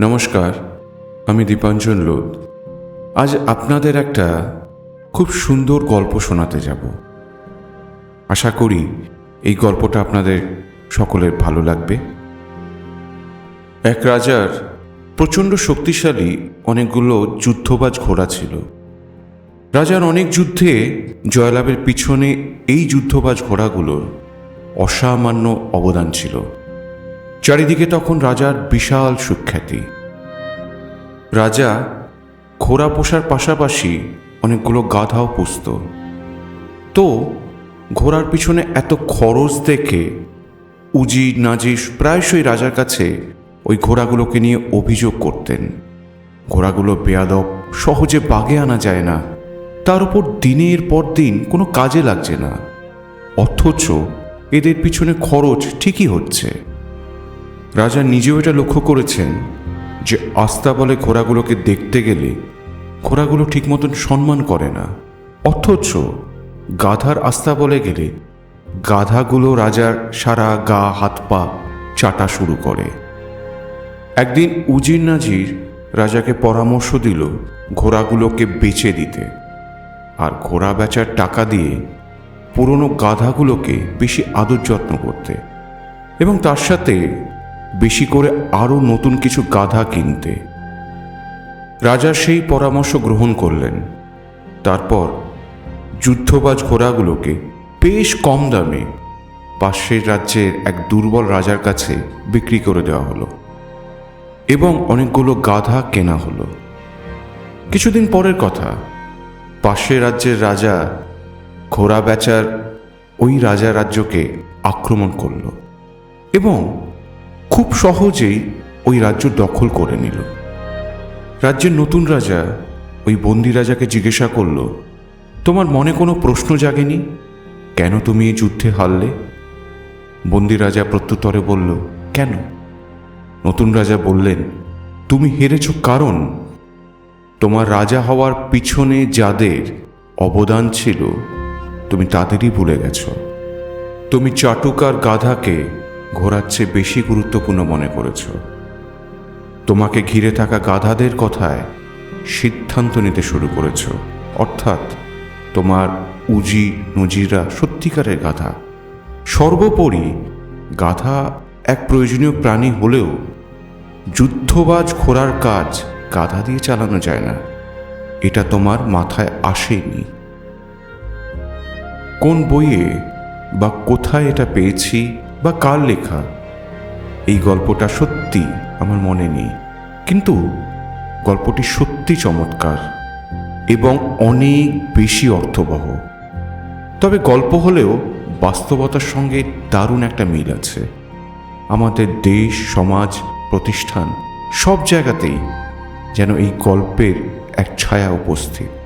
নমস্কার, আমি দীপাঞ্জন লোদ আজ আপনাদের একটা খুব সুন্দর গল্প শোনাতে যাব। আশা করি এই গল্পটা আপনাদের সকলের ভালো লাগবে। এক রাজার প্রচণ্ড শক্তিশালী অনেকগুলো যুদ্ধবাজ ঘোড়া ছিল। রাজার অনেক যুদ্ধে জয়লাভের পিছনে এই যুদ্ধবাজ ঘোড়াগুলোর অসামান্য অবদান ছিল। চারিদিকে তখন রাজার বিশাল সুখ্যাতি। রাজা ঘোড়া পোষার পাশাপাশি অনেকগুলো গাধাও পুষত। তো ঘোড়ার পিছনে এত খরচ দেখে উজি নাজিস প্রায়শই রাজার কাছে ওই ঘোড়াগুলোকে নিয়ে অভিযোগ করতেন। ঘোড়াগুলো বেয়াদব, সহজে বাগে আনা যায় না। তার উপর দিনের পর দিন কোনো কাজে লাগছে না। অথচ এদের পিছনে খরচ ঠিকই হচ্ছে। রাজা নিজেও এটা লক্ষ্য করেছেন যে আস্তা বলে ঘোড়াগুলোকে দেখতে গেলে ঘোড়াগুলো ঠিক মতন সম্মান করে না। অথচ গাধার আস্তা বলে গেলে গাধাগুলো রাজার সারা গা, হাত, পা চাটা শুরু করে। একদিন উজির নাজির রাজাকে পরামর্শ দিল ঘোড়াগুলোকে বেচে দিতে। আর ঘোড়া বেচার টাকা দিয়ে পুরনো গাধাগুলোকে বেশি আদর যত্ন করতে। এবং তার সাথে বেশি করে আরও নতুন কিছু গাধা কিনতে। রাজা সেই পরামর্শ গ্রহণ করলেন। তারপর যুদ্ধবাজ ঘোড়াগুলোকে বেশ কম দামে পাশের রাজ্যের এক দুর্বল রাজার কাছে বিক্রি করে দেওয়া হলো এবং অনেকগুলো গাধা কেনা হলো। কিছুদিন পরের কথা, পাশের রাজ্যের রাজা ঘোড়া বেচার ওই রাজা রাজ্যকে আক্রমণ করল এবং খুব সহজেই ওই রাজ্য দখল করে নিল। রাজ্যের নতুন রাজা ওই বন্দি রাজাকে জিজ্ঞাসা করল, তোমার মনে কোনো প্রশ্ন জাগেনি? কেন তুমি এই যুদ্ধে হারলে? বন্দি রাজা প্রত্যুত্তরে বলল, কেন? নতুন রাজা বললেন, তুমি হেরেছ কারণ? তোমার রাজা হওয়ার পিছনে যাদের অবদান ছিল, তুমি তাদেরই ভুলে গেছো। তুমি চাটুকার গাধাকে ঘোরার চেয়ে বেশি গুরুত্বপূর্ণ মনে করেছ। তোমাকে ঘিরে থাকা গাধাদের কথায় সিদ্ধান্ত নিতে শুরু করেছ। অর্থাৎ তোমার উজি নজিরা সত্যিকারের গাধা। সর্বোপরি গাধা এক প্রয়োজনীয় প্রাণী হলেও যুদ্ধবাজ ঘোড়ার কাজ গাধা দিয়ে চালানো যায় না। এটা তোমার মাথায় আসেনি। কোন বইয়ে বা কোথায় এটা পেয়েছি বা কার লেখা? এই গল্পটা সত্যি আমার মনে নেই। কিন্তু গল্পটি সত্যি চমৎকার এবং অনেক বেশি অর্থবহ। তবে গল্প হলেও বাস্তবতার সঙ্গে দারুণ একটা মিল আছে। আমাদের দেশ, সমাজ, প্রতিষ্ঠান সব জায়গাতেই যেন এই গল্পের এক ছায়া উপস্থিত।